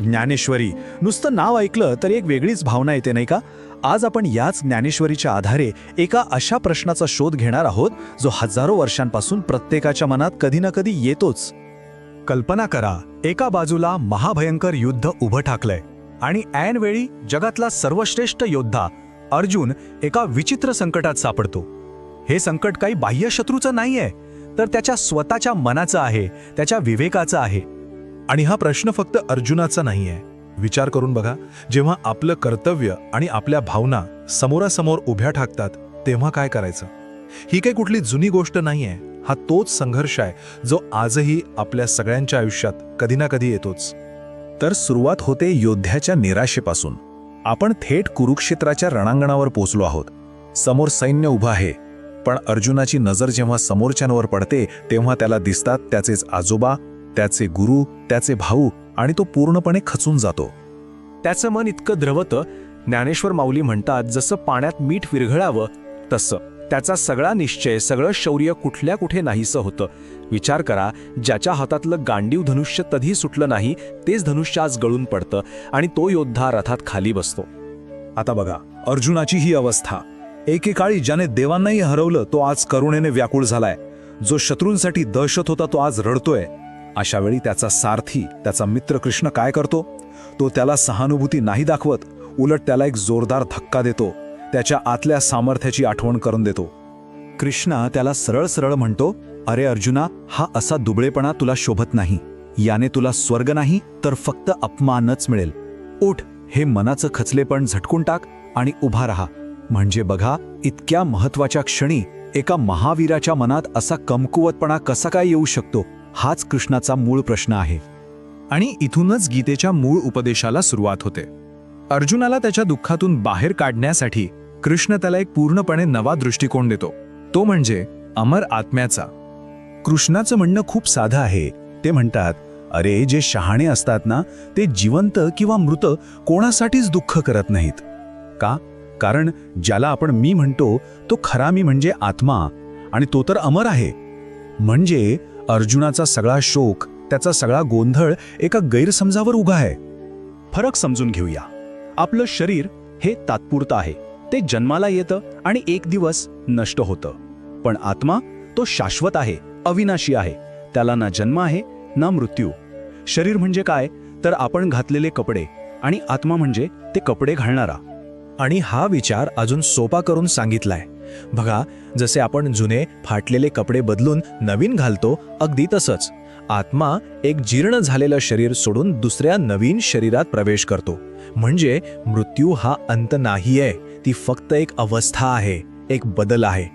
ज्ञानेश्वरी. नुसतं नाव ऐकलं तर एक वेगळीच भावना येते नाही का? आज आपण याच ज्ञानेश्वरीच्या आधारे एका अशा प्रश्नाचा शोध घेणार आहोत जो हजारो वर्षांपासून प्रत्येकाच्या मनात कधी ना कधी येतोच. कल्पना करा एका बाजूला महाभयंकर युद्ध उभं ठाकलंय आणि ऐनवेळी जगातला सर्वश्रेष्ठ योद्धा अर्जुन एका विचित्र संकटात सापडतो. हे संकट काही बाह्य शत्रूचं नाहीये तर त्याच्या स्वतःच्या मनाचं आहे त्याच्या विवेकाचं आहे. आणि हा प्रश्न फक्त अर्जुनाचा नाही आहे विचार करून बघा जेव्हा आपलं कर्तव्य आणि आपल्या भावना समोरासमोर उभ्या ठाकतात तेव्हा काय करायचं? ही काही कुठली जुनी गोष्ट नाही आहे हा तोच संघर्ष आहे जो आजही आपल्या सगळ्यांच्या आयुष्यात कधी ना कधी येतोच. तर सुरुवात होते योद्ध्याच्या निराशेपासून. आपण थेट कुरुक्षेत्राच्या रणांगणावर पोचलो आहोत. समोर सैन्य उभं आहे पण अर्जुनाची नजर जेव्हा समोरच्यांवर पडते तेव्हा त्याला दिसतात त्याचेच आजोबा त्याचे गुरु त्याचे भाऊ आणि तो पूर्णपणे खचून जातो. त्याचं मन इतकं द्रवतं ज्ञानेश्वर माऊली म्हणतात जसं पाण्यात मीठ विरघळावं तसं. त्याचा सगळा निश्चय सगळं शौर्य कुठल्या कुठे नाहीसं होतं. विचार करा ज्याच्या हातातलं गांडीव धनुष्य कधी सुटलं नाही तेच धनुष्य आज गळून पडतं आणि तो योद्धा रथात खाली बसतो. आता बघा अर्जुनाची ही अवस्था. एकेकाळी ज्याने देवांनाही हरवलं तो आज करुणेने व्याकुळ झालाय. जो शत्रूंसाठी दहशत होता तो आज रडतोय. अशा वेळी त्याचा सारथी त्याचा मित्र कृष्ण काय करतो? तो त्याला सहानुभूती नाही दाखवत उलट त्याला एक जोरदार धक्का देतो त्याच्या आतल्या सामर्थ्याची आठवण करून देतो. कृष्णा त्याला सरळ सरळ म्हणतो अरे अर्जुना हा असा दुबळेपणा तुला शोभत नाही. याने तुला स्वर्ग नाही तर फक्त अपमानच मिळेल. उठ हे मनाचं खचलेपण झटकून टाक आणि उभा राहा. म्हणजे बघा इतक्या महत्त्वाच्या क्षणी एका महावीराच्या मनात असा कमकुवतपणा कसा काय येऊ शकतो? हाच कृष्णाचा मूळ प्रश्न आहे. आणि इथूनच गीतेच्या मूळ उपदेशाला सुरुवात होते. अर्जुनाला त्याच्या दुःखातून बाहेर काढण्यासाठी कृष्ण त्याला एक पूर्णपणे नवा दृष्टिकोन देतो. तो म्हणजे अमर आत्म्याचा. कृष्णाचं म्हणणं खूप साधं आहे. ते म्हणतात अरे जे शहाणे असतात ना ते जिवंत किंवा मृत कोणासाठीच दुःख करत नाहीत. का? कारण ज्याला आपण मी म्हणतो तो खरा मी म्हणजे आत्मा आणि तो तर अमर आहे. म्हणजे अर्जुनाचा सगळा शोक त्याचा सगळा गोंधळ एका गैरसमजावर उभा आहे. फरक समजून घेऊया. आपलं शरीर हे तात्पुरतं आहे. ते जन्माला येतं आणि एक दिवस नष्ट होतं. पण आत्मा तो शाश्वत आहे अविनाशी आहे. त्याला ना जन्म आहे ना मृत्यू. शरीर म्हणजे काय? तर आपण घातलेले कपडे आणि आत्मा म्हणजे ते कपडे घालणारा. आणि हा विचार अजून सोपा करून सांगितलाय. बघा जसे आपण जुने फाटलेले कपडे बदलून नवीन घालतो अगदी तसंच. आत्मा एक जीर्ण झालेलं शरीर सोडून दुसऱ्या नवीन शरीरात प्रवेश करतो. म्हणजे मृत्यू हा अंत नाहीये ती फक्त एक अवस्था आहे एक बदल आहे.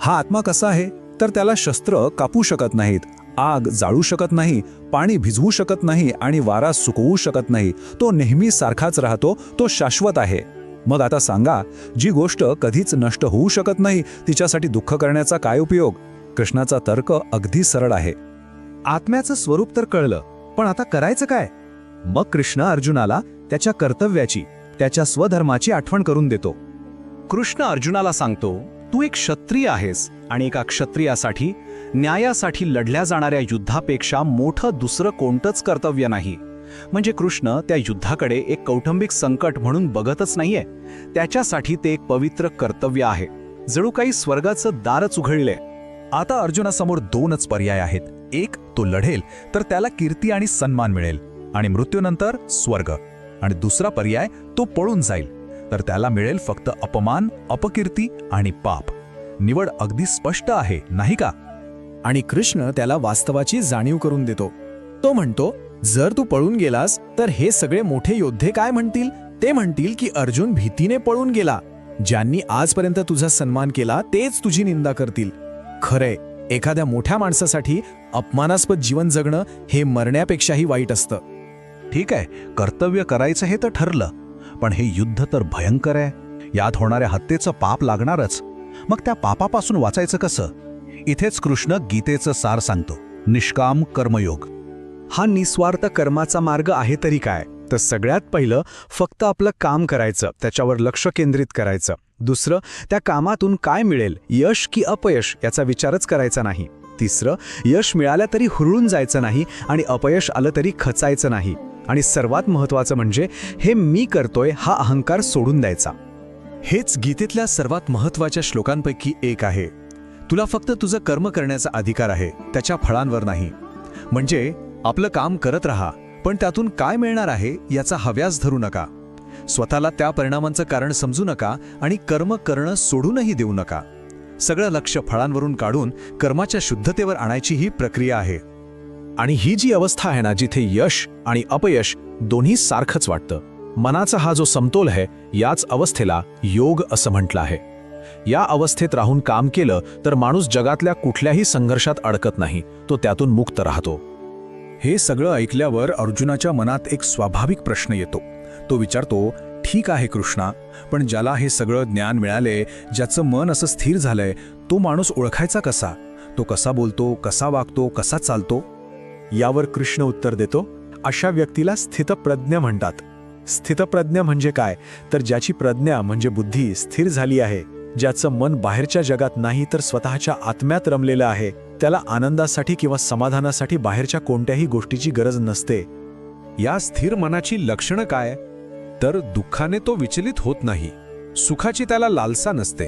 हा आत्मा कसा आहे? तर त्याला शस्त्र कापू शकत नाहीत आग जाळू शकत नाही पाणी भिजवू शकत नाही आणि वारा सुकवू शकत नाही. तो नेहमी सारखाच राहतो तो शाश्वत आहे. मग आता सांगा जी गोष्ट कधीच नष्ट होऊ शकत नाही तिच्यासाठी दुःख करण्याचा काय उपयोग? कृष्णाचा तर्क अगदी सरळ आहे. आत्म्याचं स्वरूप तर कळलं पण आता करायचं काय? मग कृष्ण अर्जुनाला त्याच्या कर्तव्याची त्याच्या स्वधर्माची आठवण करून देतो. कृष्ण अर्जुनाला सांगतो तू एक क्षत्रिय आहेस आणि एका क्षत्रियासाठी न्यायासाठी लढल्या जाणाऱ्या युद्धापेक्षा मोठं दुसरं कोणतंच कर्तव्य नाही. म्हणजे कृष्ण त्या युद्धाकडे एक कौटुंबिक संकट म्हणून बघतच नाहीये. त्याच्यासाठी ते एक पवित्र कर्तव्य आहे. जणू काही स्वर्गाचं दारच उघडले. आता अर्जुनासमोर दोनच पर्याय आहेत. एक तो लढेल तर त्याला कीर्ती आणि सन्मान मिळेल आणि मृत्यूनंतर स्वर्ग. आणि दुसरा पर्याय तो पळून जाईल. तर त्याला मिळेल फक्त अपमान अपकीर्ती आणि पाप. निवड अगदी स्पष्ट आहे नाही का? आणि कृष्ण त्याला वास्तवाची जाणीव करून देतो. तो म्हणतो जर तू पळून गेलास तर हे सगळे मोठे योद्धे काय म्हणतील? ते म्हणतील की अर्जुन भीतीने पळून गेला. ज्यांनी आजपर्यंत तुझा सन्मान केला तेच तुझी निंदा करतील. खरंय एखाद्या मोठ्या माणसासाठी अपमानास्पद जीवन जगणं हे मरण्यापेक्षाही वाईट असतं. ठीक आहे कर्तव्य करायचं हे तर ठरलं. पण हे युद्ध तर भयंकर आहे. यात होणाऱ्या हत्येचं पाप लागणारच. मग त्या पापापासून वाचायचं कसं? इथेच कृष्ण गीतेचं सार सांगतो. निष्काम कर्मयोग. हा निस्वार्थ कर्माचा मार्ग आहे तरी काय? तर सगळ्यात पहिलं फक्त आपलं काम करायचं त्याच्यावर लक्ष केंद्रित करायचं. दुसरं त्या कामातून काय मिळेल यश की अपयश याचा विचारच करायचा नाही. तिसरं यश मिळालं तरी हुरळून जायचं नाही आणि अपयश आलं तरी खचायचं नाही. आणि सर्वात महत्त्वाचं म्हणजे हे मी करतोय हा अहंकार सोडून द्यायचा. हेच गीतेतल्या सर्वात महत्त्वाच्या श्लोकांपैकी एक आहे. तुला फक्त तुझं कर्म करण्याचा अधिकार आहे त्याच्या फळांवर नाही. म्हणजे आपलं काम करत राहा पण त्यातून काय मिळणार आहे याचा हव्यास धरू नका. स्वतःला त्या परिणामांचं कारण समजू नका आणि कर्म करणं सोडूनही देऊ नका. सगळं लक्ष फळांवरून काढून कर्माच्या शुद्धतेवर आणायची ही प्रक्रिया आहे. आणि ही जी अवस्था आहे ना जिथे यश आणि अपयश दोन्ही सारखंच वाटतं मनाचा हा जो समतोल आहे याच अवस्थेला योग असं म्हटलं आहे. या अवस्थेत राहून काम केलं तर माणूस जगातल्या कुठल्याही संघर्षात अडकत नाही तो त्यातून मुक्त राहतो. हे सगळं ऐकल्यावर अर्जुनाच्या मनात एक स्वाभाविक प्रश्न येतो. तो विचारतो ठीक आहे कृष्णा पण ज्याला हे सगळं ज्ञान मिळाले ज्याचं मन असं स्थिर झालंय तो माणूस ओळखायचा कसा? तो कसा बोलतो कसा वागतो कसा चालतो? यावर कृष्ण उत्तर देतो अशा व्यक्तीला स्थितप्रज्ञ म्हणतात. स्थितप्रज्ञ म्हणजे काय? तर ज्याची प्रज्ञा म्हणजे बुद्धी स्थिर झाली आहे. ज्याचं मन बाहेरच्या जगात नाही तर स्वतःच्या आत्म्यात रमलेलं आहे. त्याला आनंदासाठी किंवा समाधानासाठी बाहेरच्या कोणत्याही गोष्टीची गरज नसते. या स्थिर मनाची लक्षणं काय? तर दुःखाने तो विचलित होत नाही. सुखाची त्याला लालसा नसते.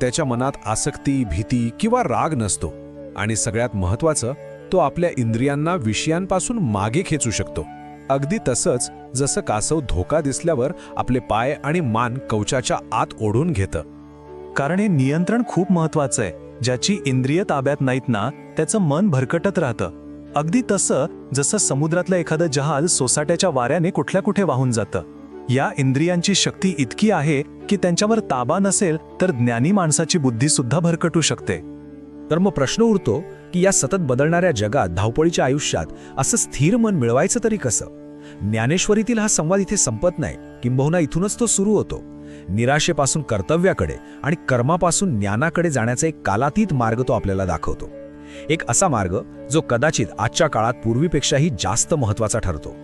त्याच्या मनात आसक्ती भीती किंवा राग नसतो. आणि सगळ्यात महत्वाचं तो आपल्या इंद्रियांना विषयांपासून मागे खेचू शकतो. अगदी तसंच जसं कासव धोका दिसल्यावर आपले पाय आणि मान कवचाच्या आत ओढून घेतं. कारण हे नियंत्रण खूप महत्वाचं आहे. ज्याची इंद्रिय ताब्यात नाहीत ना त्याचं मन भरकटत राहतं. अगदी तसं जसं समुद्रातलं एखादं जहाज सोसाट्याच्या वाऱ्याने कुठल्या कुठे वाहून जातं. या इंद्रियांची शक्ती इतकी आहे की त्यांच्यावर ताबा नसेल तर ज्ञानी माणसाची बुद्धी सुद्धा भरकटू शकते. तर मग प्रश्न उरतो की या सतत बदलणाऱ्या जगात धावपळीच्या आयुष्यात असं स्थिर मन मिळवायचं तरी कसं? ज्ञानेश्वरीतील हा संवाद इथे संपत नाही. किंबहुना इथूनच तो सुरू होतो. निराशेपासून कर्तव्याकडे आणि कर्मापासून ज्ञानाकडे जाण्याचा एक कालातीत मार्ग तो आपल्याला दाखवतो. एक असा मार्ग जो कदाचित आजच्या काळात पूर्वीपेक्षाही जास्त महत्त्वाचा ठरतो.